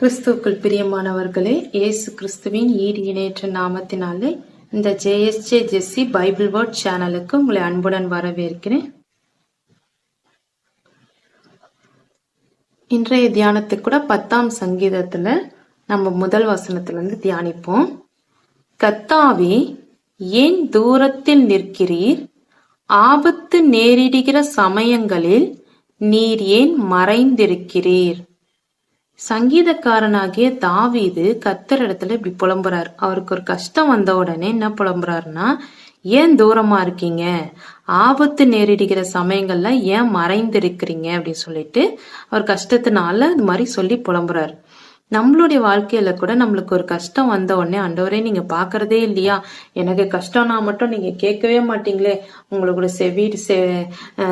கிறிஸ்துவுக்குள் பிரியமானவர்களே இயேசு கிறிஸ்துவின் ஈடு இணையற்ற நாமத்தினாலே இந்த ஜேஎஸ்ஜே ஜெஸ்ஸி பைபிள் வேர்ட் சேனலுக்கு உங்களை அன்புடன் வரவேற்கிறேன். இன்றைய தியானத்துக்கு கூட பத்தாம் சங்கீதத்துல நம்ம முதல் வசனத்திலிருந்து தியானிப்போம். கத்தாவே ஏன் தூரத்தில் நிற்கிறீர்? ஆபத்து நேரிடுகிற சமயங்களில் நீர் ஏன் மறைந்திருக்கிறீர்? சங்கீதக்காரனாகிய தாவீது கத்தர் இடத்துல இப்படி புலம்புறாரு. அவருக்கு ஒரு கஷ்டம் வந்த உடனே என்ன புலம்புறாருன்னா ஏன் தூரமா இருக்கீங்க? ஆபத்து நேரிடுகிற சமயங்கள்ல ஏன் மறைந்திருக்கிறீங்க? அப்படின்னு சொல்லிட்டு அவர் கஷ்டத்தினால இது மாதிரி சொல்லி புலம்புறாரு. நம்மளுடைய வாழ்க்கையில கூட நம்மளுக்கு ஒரு கஷ்டம் வந்த உடனே அண்டவரே நீங்க பாக்குறதே இல்லையா? எனக்கு கஷ்டம்னா மட்டும் நீங்க கேட்கவே மாட்டீங்களே. உங்களுக்கு செவி செ-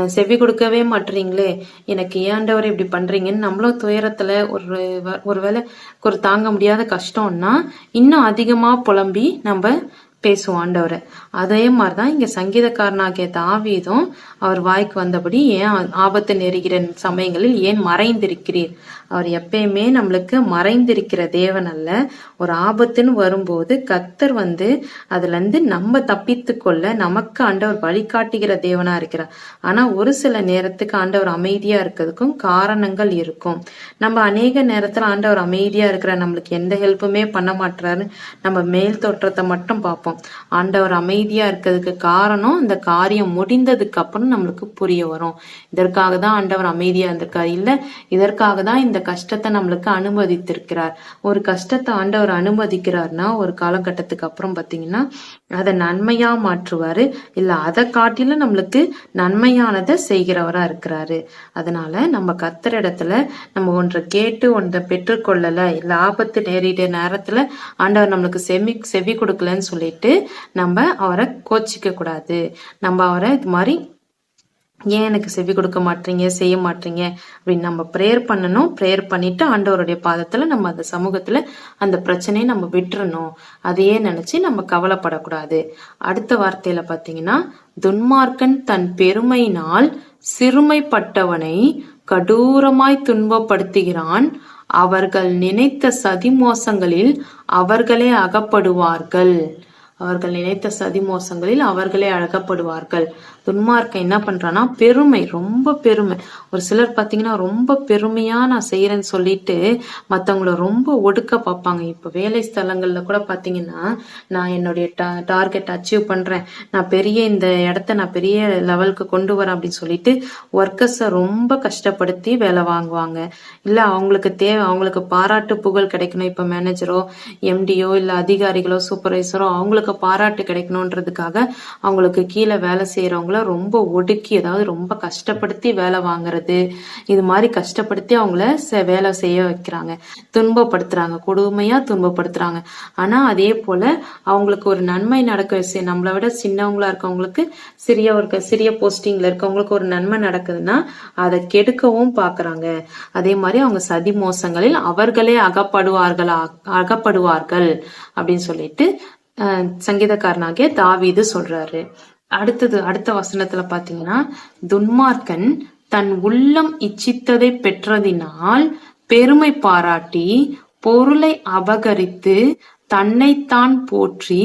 செவி கொடுக்கவே மாட்டீங்களே. எனக்கு ஏன் ஆண்டவரை இப்படி பண்றீங்கன்னு நம்மளும் துயரத்துல ஒரு ஒருவேளை ஒரு தாங்க முடியாத கஷ்டம்னா இன்னும் அதிகமா புலம்பி நம்ம பேசுவோம் ஆண்டவரை அதே மாதிரிதான் இங்க சங்கீதக்காரனாகிய தாவீதும் அவர் வாய்க்கு வந்தபடி ஏன் ஆபத்து நெருகிற சமயங்களில் ஏன் மறைந்திருக்கிறீர்? அவர் எப்பயுமே நம்மளுக்கு மறைந்திருக்கிற தேவன் அல்ல. ஒரு ஆபத்துன்னு வரும்போது கத்தர் வந்து அதுல இருந்து நம்ம தப்பித்து கொள்ள நமக்கு ஆண்டவர் வழிகாட்டுகிற தேவனா இருக்கிறார். ஆனா ஒரு சில நேரத்துக்கு ஆண்டவர் அமைதியா இருக்கிறதுக்கும் காரணங்கள் இருக்கும். நம்ம அநேக நேரத்துல ஆண்டவர் அமைதியா இருக்கிற நம்மளுக்கு எந்த ஹெல்ப்புமே பண்ண மாட்டாரு நம்ம மேல் தோற்றத்தை மட்டும் பார்ப்போம். ஆண்டவர் அமைதியா இருக்கிறதுக்கு காரணம் இந்த காரியம் முடிந்ததுக்கு அப்புறம் நம்மளுக்கு புரிய வரும். இதற்காக தான் ஆண்டவர் அமைதியா இருந்திருக்காரு. இல்ல இதற்காக தான் இந்த கஷ்டத்தை நம்மளுக்கு அனுமதித்திருக்கிறார். ஒரு கஷ்டத்தை ஆண்டவர் அனுமதிக்கிறார்னா ஒரு காலகட்டத்துக்கு அப்புறம் பாத்தீங்கன்னா அதை நன்மையா மாற்றுவாரு. இல்ல அதை காட்டிலும் நம்மளுக்கு நன்மையானதை செய்கிறவரா இருக்கிறாரு. அதனால நம்ம கத்துற இடத்துல நம்ம ஒன்றை கேட்டு ஒன்றை பெற்றுக்கொள்ளல இல்ல ஆபத்து நேரிட நேரத்துல ஆண்டவர் நம்மளுக்கு செவி செவி கொடுக்கலன்னு சொல்லிட்டு நம்ம அவரை கோச்சிக்க கூடாது. நம்ம அவரை இது மாதிரி ஏன் எனக்கு செவி கொடுக்க மாட்டீங்க செய்ய மாட்டீங்க? அப்படின்னு நம்ம ப்ரேயர் பண்ணணும். ப்ரேயர் பண்ணிட்டு ஆண்டவருடைய பாதத்துல நம்ம அந்த சமூகத்துல அந்த பிரச்சனையை நம்ம விட்டுறணும். அதையே நினைச்சு நம்ம கவலைப்படக்கூடாது. அடுத்த வார்த்தையில பாத்தீங்கன்னா துன்மார்க்கன் தன் பெருமையினால் சிறுமைப்பட்டவனை கடூரமாய் துன்பப்படுத்துகிறான். அவர்கள் நினைத்த சதி மோசங்களில் அவர்களே அகப்படுவார்கள். அவர்கள் நினைத்த சதி மோசங்களில் அவர்களே அழகப்படுவார்கள் துன்மார்க்கன் என்ன பண்றான்னா பெருமை ரொம்ப பெருமை. ஒரு சிலர் பார்த்தீங்கன்னா ரொம்ப பெருமையா நான் செய்யறேன்னு சொல்லிட்டு மற்றவங்கள ரொம்ப ஒடுக்க பார்ப்பாங்க இப்போ வேலை ஸ்தலங்கள்ல கூட பார்த்தீங்கன்னா நான் என்னுடைய டார்கெட் அச்சீவ் பண்றேன். நான் பெரிய இந்த இடத்த நான் பெரிய லெவலுக்கு கொண்டு வரேன் அப்படின்னு சொல்லிட்டு ஒர்க்கர்ஸை ரொம்ப கஷ்டப்படுத்தி வேலை வாங்குவாங்க. இல்லை அவங்களுக்கு தேவை அவங்களுக்கு பாராட்டு புகழ் கிடைக்கணும். இப்போ மேனேஜரோ எம்டியோ இல்லை அதிகாரிகளோ சூப்பர்வைசரோ அவங்களுக்கு பாராட்டு கிடைக்கணுன்றதுக்காக அவங்களுக்கு கீழே வேலை செய்யறவங்கள ரொம்ப ஒடுக்கி அதாவது ரொம்ப கஷ்டப்படுத்தி வேலை வாங்குறது இது மாதிரி கஷ்டப்படுத்தி அவங்கள செ- வேலை செய்ய வைக்கிறாங்க. துன்பப்படுத்துறாங்க. கொடுமையா துன்பப்படுத்துறாங்க. ஆனா அதே போல அவங்களுக்கு ஒரு நன்மை நடக்க நம்மளை விட சின்னவங்களா இருக்கவங்களுக்கு சிறிய ஒரு சிறிய போஸ்டிங்ல இருக்கவங்களுக்கு ஒரு நன்மை நடக்குதுன்னா அதை கெடுக்கவும் பாக்குறாங்க. அதே மாதிரி அவங்க சதி மோசங்களில் அவர்களே அகப்படுவார்களா அகப்படுவார்கள் அப்படின்னு சொல்லிட்டு சங்கீதக்காரனாகிய தாவீது சொல்றாரு. அடுத்தது அடுத்த வசனத்துல பாத்தீங்கன்னா துன்மார்க்கன் தன் உள்ளம் இச்சித்ததை பெற்றதினால் பெருமை பாராட்டி பொருளை அபகரித்து தன்னைத்தான் போற்றி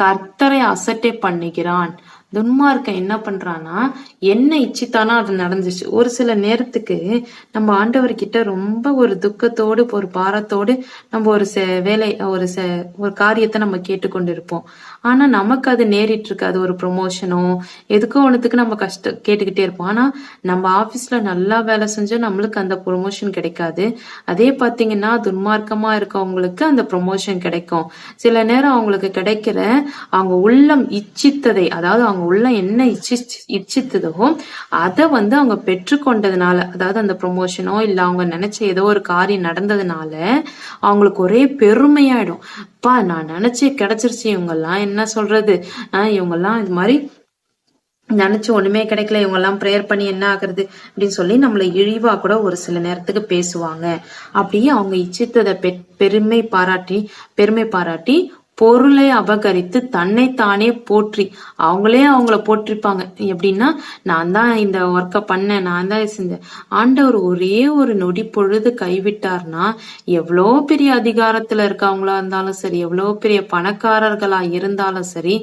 கர்த்தரை அசட்டை பண்ணுகிறான். துன்மார்க்கன் என்ன பண்றான்னா என்ன இச்சித்தானோ அது நடந்துச்சு. ஒரு சில நேரத்துக்கு நம்ம ஆண்டவர்கிட்ட ரொம்ப ஒரு துக்கத்தோடு ஒரு பாரத்தோடு நம்ம ஒரு வேலை ஒரு ஒரு காரியத்தை நம்ம கேட்டுக்கொண்டு இருப்போம் ஆனா நமக்கு அது நேரிட்டு இருக்காது ஒரு ப்ரொமோஷனோ எதுக்கோ ஒன்றுத்துக்கு நம்ம கஷ்ட கேட்டுக்கிட்டே இருப்போம். ஆனா நம்ம ஆபீஸ்ல நல்லா வேலை செஞ்சா நம்மளுக்கு அந்த ப்ரொமோஷன் கிடைக்காது. அதே பாத்தீங்கன்னா துன்மார்க்கமா இருக்கவங்களுக்கு அந்த ப்ரொமோஷன் கிடைக்கும். சில நேரம் அவங்களுக்கு கிடைக்கிற அவங்க உள்ளம் இச்சித்ததை அதாவது அவங்க உள்ள என்ன இச்சி இச்சித்ததோ அதை வந்து அவங்க பெற்றுக்கொண்டதுனால அதாவது அந்த ப்ரொமோஷனோ இல்ல அவங்க நினைச்ச ஏதோ ஒரு காரியம் நடந்ததுனால அவங்களுக்கு ஒரே பெருமையாயிடும். அப்பா நான் நினைச்சே கிடைச்சிருச்சு இவங்கெல்லாம் என்ன சொல்றது? ஆஹ் இவங்கெல்லாம் இது மாதிரி நினைச்சு ஒண்ணுமே கிடைக்கல இவங்க எல்லாம் ப்ரேயர் பண்ணி என்ன ஆகுறது? அப்படின்னு சொல்லி நம்மளை இழிவா கூட ஒரு சில நேரத்துக்கு பேசுவாங்க. அப்படியே அவங்க இச்சித்ததை பெருமை பாராட்டி பெருமை பாராட்டி பொருளை அபகரித்து தன்னைத்தானே போற்றி. அவங்களே அவங்கள போற்றிப்பாங்க எப்படின்னா நான் தான் இந்த ஒர்க்கை பண்ணேன் நான் தான் செஞ்சேன். ஆண்டவர் ஒரே ஒரு நொடி பொழுது கைவிட்டார்னா எவ்வளோ பெரிய அதிகாரத்துல இருக்கவங்களா இருந்தாலும் சரி எவ்வளோ பெரிய பணக்காரர்களா இருந்தாலும் சரி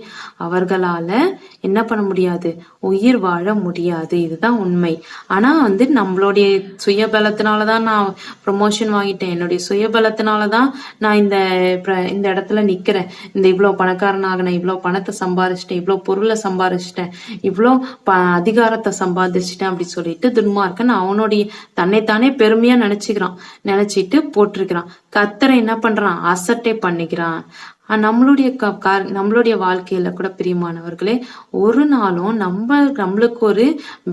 அவர்களால என்ன பண்ண முடியாது? உயிர் வாழ முடியாது. இதுதான் உண்மை. ஆனா வந்து நம்மளுடைய சுயபலத்தினாலதான் நான் ப்ரொமோஷன் வாங்கிட்டேன். என்னுடைய சுயபலத்தினாலதான் நான் இந்த இந்த இடத்துல நிக்கிறேன். இந்த இவ்வளவு பணக்காரன் ஆகினேன் இவ்வளவு பணத்தை சம்பாதிச்சிட்டேன் இவ்வளவு பொருளை சம்பாதிச்சிட்டேன் இவ்வளோ ப அதிகாரத்தை சம்பாதிச்சிட்டேன் அப்படி சொல்லிட்டு துன்மார்க்கன் அவனுடைய தன்னைத்தானே பெருமையா நினைச்சுக்கிறான். நினைச்சிட்டு போட்டிருக்கிறான். கத்தரை என்ன பண்றான்? அசட்டை பண்ணிக்கிறான். நம்மளுடைய க நம்மளுடைய வாழ்க்கையில கூட பிரியமானவர்களே ஒரு நாளும் நம்ம நம்மளுக்கு ஒரு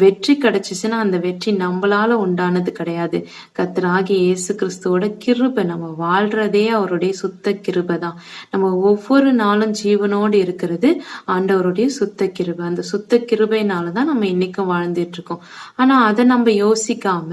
வெற்றி கிடைச்சிச்சுன்னா அந்த வெற்றி நம்மளால உண்டானது கிடையாது. கத்தராகிய இயேசு கிறிஸ்துவோட கிருபை நம்ம வாழ்றதே அவருடைய சுத்த கிருபை தான். நம்ம ஒவ்வொரு நாளும் ஜீவனோடு இருக்கிறது ஆண்டவருடைய சுத்த கிருபை. அந்த சுத்த கிருபைனால தான் நம்ம இன்னைக்கும் வாழ்ந்துட்டு இருக்கோம் ஆனா அதை நம்ம யோசிக்காம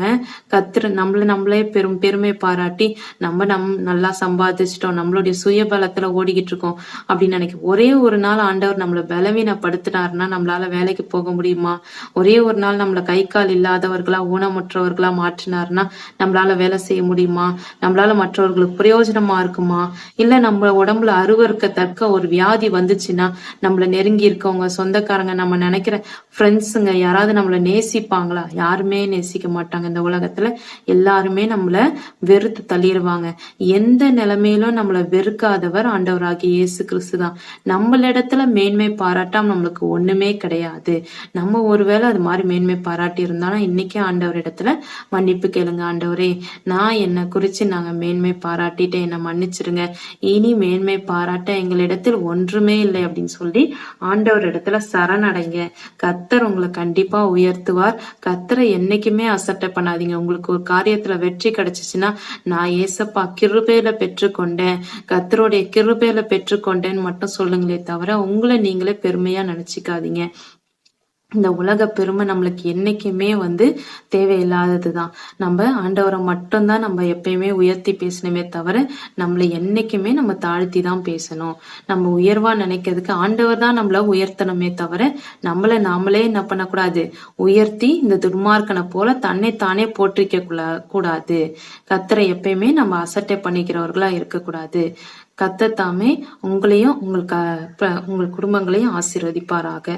கத்திர நம்மள நம்மளே பெரும் பெருமை பாராட்டி நம்ம நம் நல்லா சம்பாதிச்சிட்டோம் நம்மளுடைய சுயபலத்துல ஓடிக்கிட்டு இருக்கோம் அப்படின்னு நினைக்க ஒரே ஒரு நாள் ஆண்டவர் நம்மளை பலவீனப்படுத்தினாருன்னா நம்மளால வேலைக்கு போக முடியுமா? ஒரே ஒரு நாள் நம்மளை கை கால் இல்லாதவர்களா ஊனமுற்றவர்களா மாற்றினாருன்னா நம்மளால வேலை செய்ய முடியுமா? நம்மளால மற்றவர்களுக்கு பிரயோஜனமா இருக்குமா? இல்ல நம்ம உடம்புல அருவருக்க தக்க ஒரு வியாதி வந்துச்சுன்னா நம்மள நெருங்கி இருக்கவங்க சொந்தக்காரங்க நம்ம நினைக்கிற ஃப்ரெண்ட்ஸுங்க யாராவது நம்மள நேசிப்பாங்களா? யாருமே நேசிக்க மாட்டாங்க இந்த உலகத்துல. எல்லாருமே நம்மள வெறுத்து தள்ளிடுவாங்க எந்த நிலைமையிலும் நம்மள வெறுக்காதவர் ஆண்டவர் ஆண்டவராகிய இயேசு கிறிஸ்து தான் நம்மளிடத்துல மேன்மை பாராட்டாம நம்மளுக்கு ஒண்ணுமே கிடையாது. நம்ம ஒருவேளை அது மாதிரி மேன்மை பாராட்டி இருந்தாலும் இன்னைக்கே ஆண்டவர் இடத்துல மன்னிப்பு கேளுங்க ஆண்டவரே. நான் என்னை குறிச்சு நாங்க மேன்மை பாராட்டிட்டேன் என்னை மன்னிச்சிருங்க. இனி மேன்மை பாராட்ட எங்களிடத்தில் ஒன்றுமே இல்லை அப்படின்னு சொல்லி ஆண்டவர் இடத்துல சரணடைங்க. கத்தர் உங்களை கண்டிப்பா உயர்த்துவார். கத்தரை என்னைக்குமே அசட்டை பண்ணாதீங்க. உங்களுக்கு ஒரு காரியத்துல வெற்றி கிடைச்சிச்சுன்னா நான் ஏசப்பா கிருபையில பெற்றுக்கொண்டேன். கத்தருடைய பேர்ல பெற்றுக்கொண்டேன்னு மட்டும் சொல்லுங்களே தவிர உங்களை நீங்களே பெருமையா நினைச்சுக்காதீங்க. இந்த உலக பெருமை நம்மளுக்கு என்னைக்குமே வந்து தேவையில்லாததுதான். நம்ம ஆண்டவரை மட்டும்தான் நம்ம எப்பயுமே உயர்த்தி பேசணுமே தவிர நம்மளை என்னைக்குமே நம்ம தாழ்த்தி தான் பேசணும். நம்ம உயர்வா நினைக்கிறதுக்கு ஆண்டவர் தான் நம்மள உயர்த்தணுமே தவிர நம்மளை நாமளே என்ன பண்ணக்கூடாது? உயர்த்தி இந்த துன்மார்க்கனை போல தன்னை தானே போற்றிக்க கூடாது. கத்தரை எப்பயுமே நம்ம அசட்டை பண்ணிக்கிறவர்களா இருக்கக்கூடாது. கத்தர் தாமே உங்களையும் உங்களுக்கு உங்கள் குடும்பங்களையும் ஆசீர்வதிப்பாராக.